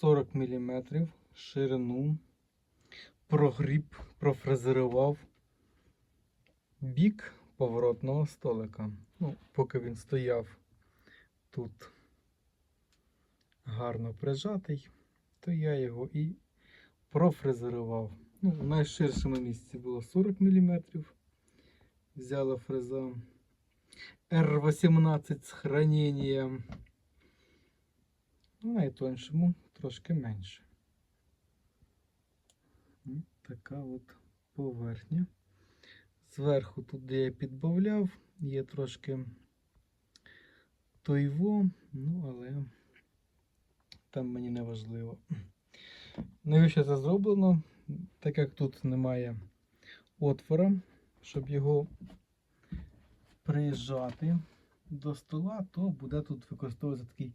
40 мм ширину, прогріб, профрезерував бік поворотного столика. Ну, поки він стояв тут гарно прижатий, то я його і профрезерував. Ну, в найширшому місці було 40 мм. Взяла фреза R18 з храненням. Ну, Найтоншому трошки менше. Ось така от поверхня. Зверху тут, де я підбавляв, є трошки тойво, ну але там мені не важливо. Навіщо це зроблено? Так як тут немає отвора, щоб його приїжджати до стола, то буде тут використовуватися такий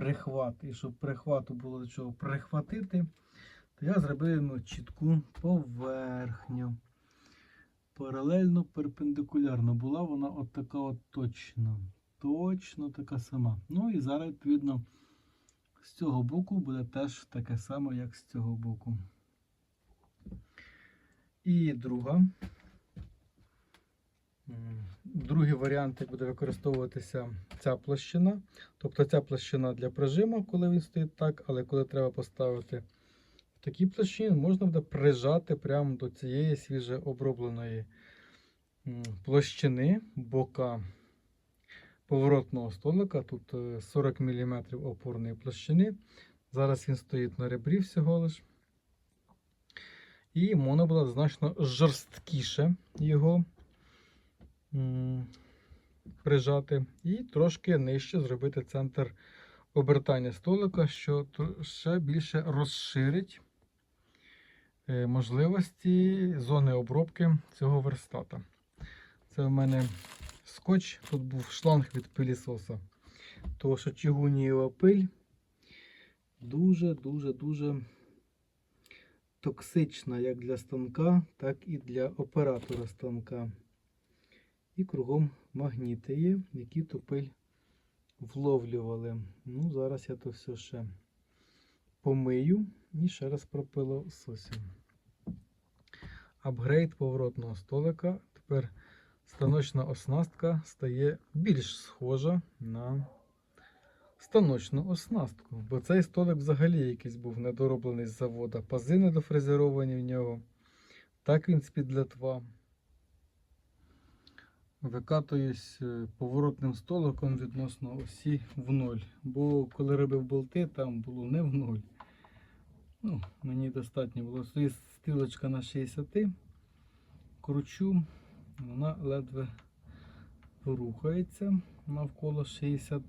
прихват. І щоб прихвату було до чого прихватити, то я зробив йому чітку поверхню. Паралельно перпендикулярно була вона от така от точно. Точно така сама. Ну і зараз, відповідно, з цього боку буде теж таке саме, як з цього боку. І друга. Другий варіант як буде використовуватися ця площина. Тобто ця площина для прижиму, коли він стоїть так, але коли треба поставити в такій площині, можна буде прижати прямо до цієї свіже обробленої площини бока поворотного столика. Тут е, 40 мм опорної площини. Зараз він стоїть на ребрі всього лиш. І можна було значно жорсткіше його прижати. І трошки нижче зробити центр обертання столика, що ще більше розширить е, можливості зони обробки цього верстата. Це в мене скотч, тут був шланг від пилісоса. Тому що чигунієва пиль дуже-дуже-дуже токсична як для станка, так і для оператора станка. І кругом магніти є, які ту пиль вловлювали. Ну, зараз я то все ще помию і ще раз пропилососю. Апгрейд поворотного столика. Тепер станочна оснастка стає більш схожа на станочну оснастку. Бо цей столик взагалі якийсь був недороблений з завода. Пази недофрезеровані в нього. Так він з-під литва. Викатуюсь е, поворотним столиком відносно осі в ноль. Бо коли робив болти, там було не в ноль. Ну, мені достатньо було. Стоїть стрілочка на 60, кручу, вона ледве рухається навколо 60.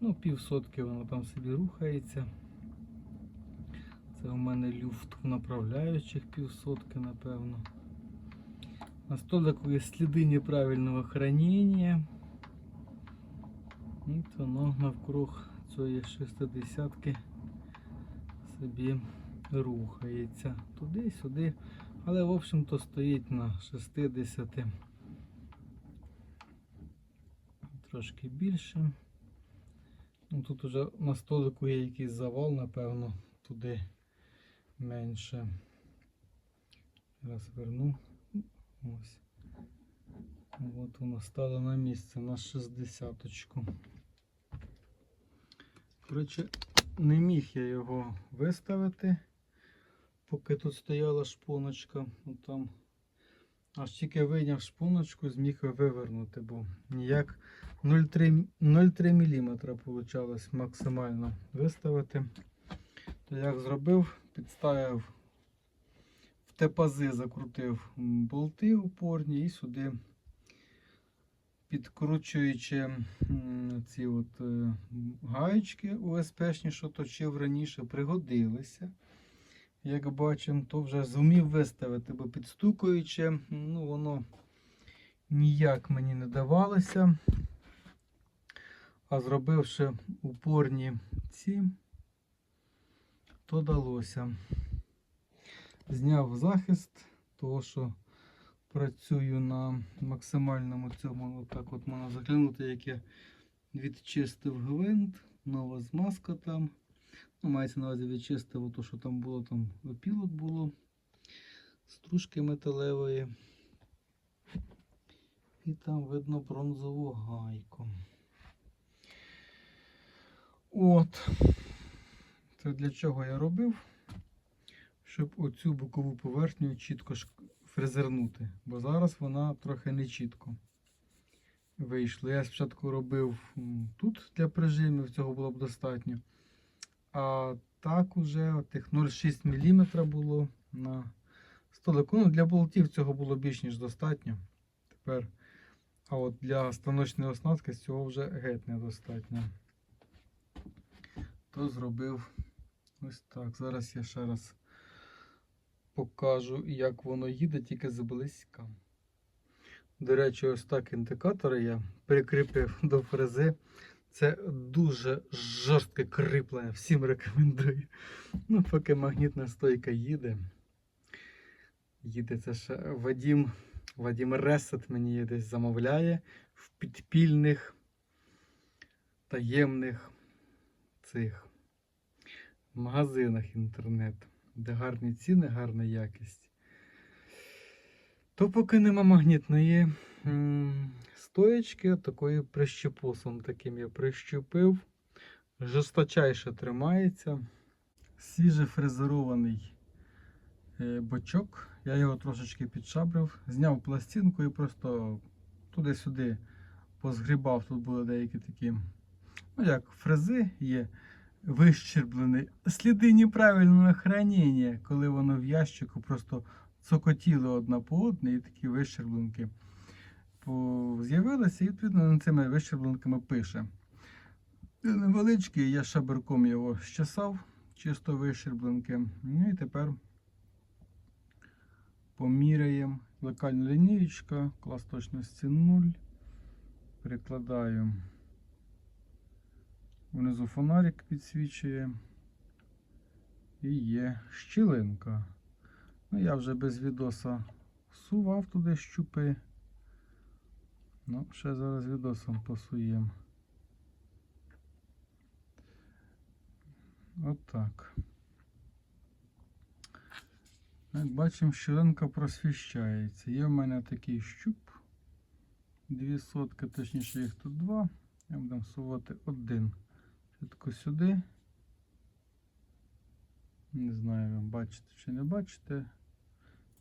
Ну, півсотки воно там собі рухається. Це у мене люфт в направляючих півсотки, напевно. На столику є сліди неправильного хранення. І воно навкруг цієї 60 собі рухається туди-сюди. Але, в общем-то, стоїть на 60. Трошки більше. Ну, тут уже на столику є якийсь завал, напевно, туди менше. Зараз верну. Ось. От воно стало на місце на 60. -очку. Коротше, не міг я його виставити, поки тут стояла шпоночка. От там аж тільки вийняв шпоночку, зміг вивернути, бо ніяк 0,3 мм вийшло максимально виставити. То як зробив, підставив в те пази, закрутив болти опорні і сюди, підкручуючи ці от е, гаєчки УСПшні, що точив раніше, пригодилися. Як бачимо, то вже зумів виставити, бо підстукуючи, ну воно ніяк мені не давалося. А зробивши упорні ці, то далося. Зняв захист, того що працюю на максимальному цьому, отак от можна заглянути, як я відчистив гвинт, нова змазка там. Ну, мається на увазі відчистив то, що там було, там опілок було, стружки металевої. І там видно бронзову гайку. От. Це для чого я робив? Щоб оцю бокову поверхню чітко фрезернути. Бо зараз вона трохи не чітко вийшла. Я спочатку робив тут для прижимів, цього було б достатньо. А так уже тих 0,6 мм було на столику. Ну, для болтів цього було більш ніж достатньо. Тепер, а от для станочної оснастки цього вже геть недостатньо. То зробив ось так. Зараз я ще раз покажу, як воно їде, тільки зблизька. До речі, ось так індикатори я прикріпив до фрези. Це дуже жорстке кріплення. Всім рекомендую. Ну, поки магнітна стойка їде. Їде це ще Вадім, Вадім Ресет мені її десь замовляє в підпільних таємних цих магазинах інтернет, де гарні ціни, гарна якість. То поки нема магнітної стоєчки, такою прищепусом таким я прищепив. Жорсточайше тримається. Свіже фрезерований е, бочок. Я його трошечки підшабрив, зняв пластинку і просто туди-сюди позгрібав. Тут були деякі такі, ну як фрези є вищерблені. Сліди неправильного хранення, коли воно в ящику просто цокотіли одна по одній, і такі вищербленки з'явилися, і відповідно над цими вищербленками пише. Невеличкий, я шаберком його щесав, чисто вищербленки. Ну і тепер поміряємо. Локальна лінієчка, клас точності 0. Перекладаю. Внизу фонарик підсвічує. І є щілинка. Ну, я вже без відоса сував туди щупи. Ну, ще зараз відосом посуємо. Отак. Як бачимо, щілинка просвіщається. Є в мене такий щуп. Дві сотки, точніше їх тут два. Я буду сувати один. Чітко сюди. Не знаю, бачите чи не бачите.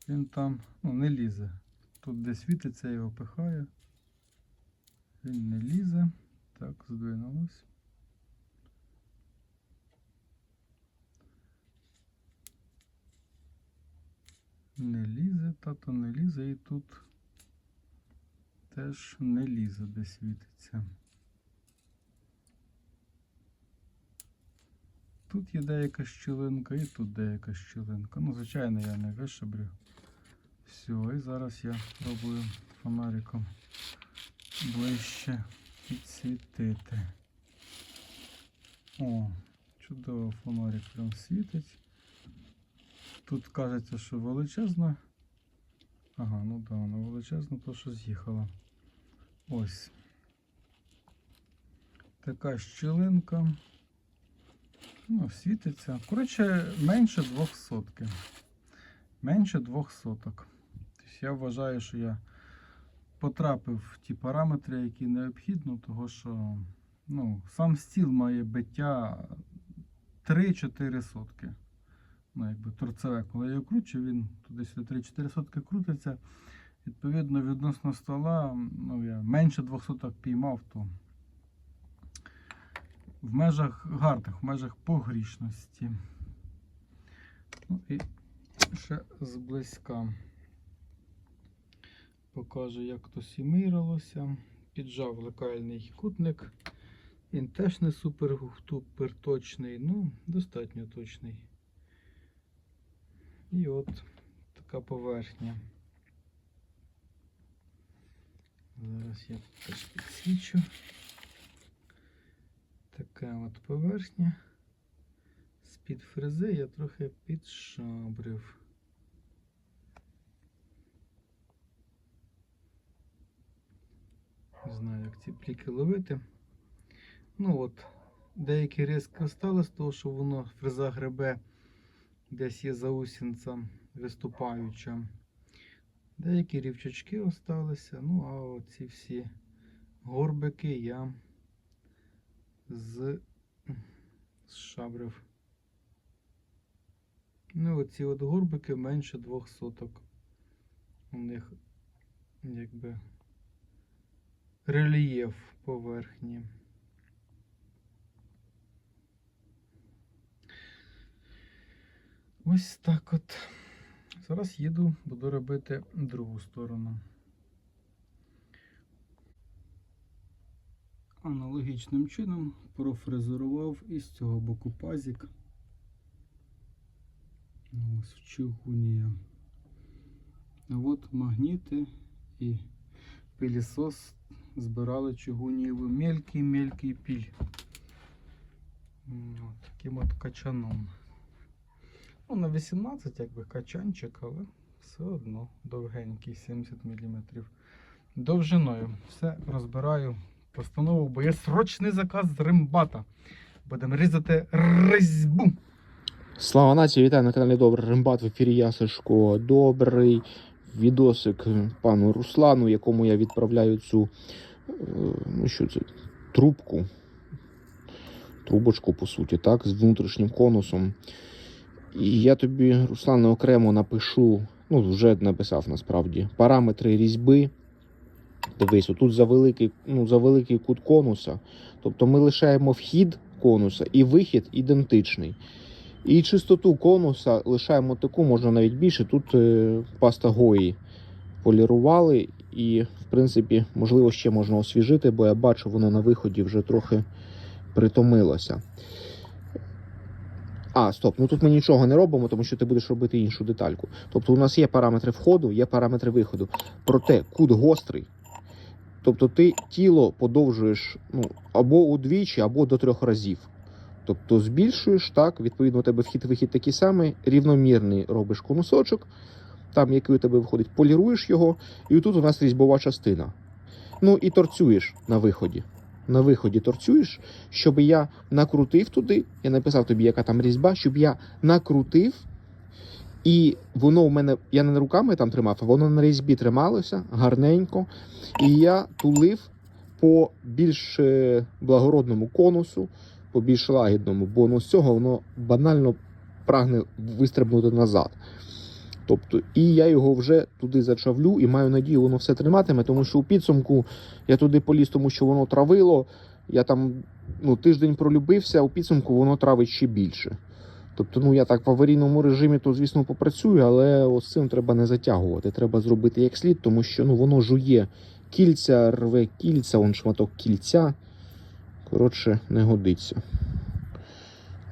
Він там ну, не лізе. Тут де світиться, його пихаю. Він не лізе. Так, здвинулось. Не лізе, тато не лізе і тут теж не лізе, де світиться. Тут є деяка щілинка і тут деяка щілинка. Ну, звичайно, я не вишибрю. Все, і зараз я пробую фонариком ближче підсвітити. О, чудово фонарик прям світить. Тут кажеться, що величезна. Ага, ну да, вона величезна, то що з'їхала. Ось. Така щілинка. Ну, світиться. Коротше, менше двох сотки. Менше двох соток. Тобто я вважаю, що я потрапив в ті параметри, які необхідно, того що ну, сам стіл має биття 3-4 сотки. Ну, якби торцеве, коли я його кручу, він туди-сюди 3-4 сотки крутиться. Відповідно, відносно стола, ну, я менше 2 соток піймав, то в межах гарних, в межах погрішності. Ну і ще зблизька покажу, як то сімирилося. Піджав лекальний кутник. Він теж не супер тупер точний, ну, достатньо точний. І от така поверхня. Зараз я теж підсвічу. Така от поверхня. З-під фрези я трохи підшабрив. Не знаю, як ці пліки ловити. Ну от, деякі риски остались, того, що воно фреза гребе, десь є заусінця виступаюча. Деякі рівчачки осталися, ну а оці всі горбики я з зшабрив. Ну, оці от горбики менше двох соток. У них якби рельєф поверхні. Ось так от. Зараз їду, буду робити другу сторону. Аналогічним чином профрезерував із цього боку пазик. Ось в чугуні. А от магніти і пилісос збирали чугунієву мелький-мелький піль. От таким от качаном. Ну, на 18 якби качанчик, але все одно довгенький, 70 мм. Довжиною. Все розбираю. Постанову, бо є срочний заказ з римбата. Будемо різати різьбу. Слава нації, вітаю на каналі Добрий Рембат. В ефірі я Сашко. Добрий відосик пану Руслану, якому я відправляю цю е, ну що це, трубку. Трубочку, по суті, так, з внутрішнім конусом. І я тобі, Руслане, окремо напишу, ну, вже написав насправді, параметри різьби. Дивись, отут за великий, ну, за великий кут конуса. Тобто ми лишаємо вхід конуса і вихід ідентичний. І чистоту конуса лишаємо таку, можна навіть більше. Тут е, паста Гої полірували, і, в принципі, можливо, ще можна освіжити, бо я бачу, воно на виході вже трохи притомилося. А, стоп, ну тут ми нічого не робимо, тому що ти будеш робити іншу детальку. Тобто у нас є параметри входу, є параметри виходу. Проте кут гострий. Тобто ти тіло подовжуєш ну, або удвічі, або до трьох разів. Тобто збільшуєш, так, відповідно, у тебе вхід-вихід такий самий, рівномірний робиш конусочок, там, який у тебе виходить, поліруєш його, і тут у нас різьбова частина. Ну і торцюєш на виході. На виході торцюєш, щоб я накрутив туди, я написав тобі, яка там різьба, щоб я накрутив, і воно у мене, я не руками там тримав, а воно на різьбі трималося гарненько. І я тулив по більш е, благородному конусу, по більш лагідному, бо ну, з цього воно банально прагне вистрибнути назад. Тобто, і я його вже туди зачавлю і маю надію, воно все триматиме, тому що у підсумку я туди поліз, тому що воно травило. Я там ну, тиждень пролюбився, а у підсумку воно травить ще більше. Тобто, ну я так в аварійному режимі, то звісно попрацюю, але ось цим треба не затягувати. Треба зробити як слід, тому що ну, воно жує кільця, рве кільця, он шматок кільця. Коротше, не годиться.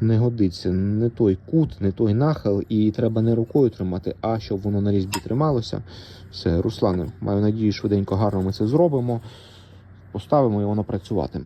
Не годиться. Не той кут, не той нахил, і треба не рукою тримати, а щоб воно на різьбі трималося. Все, Руслане, маю надію, швиденько гарно ми це зробимо. Поставимо і воно працюватиме.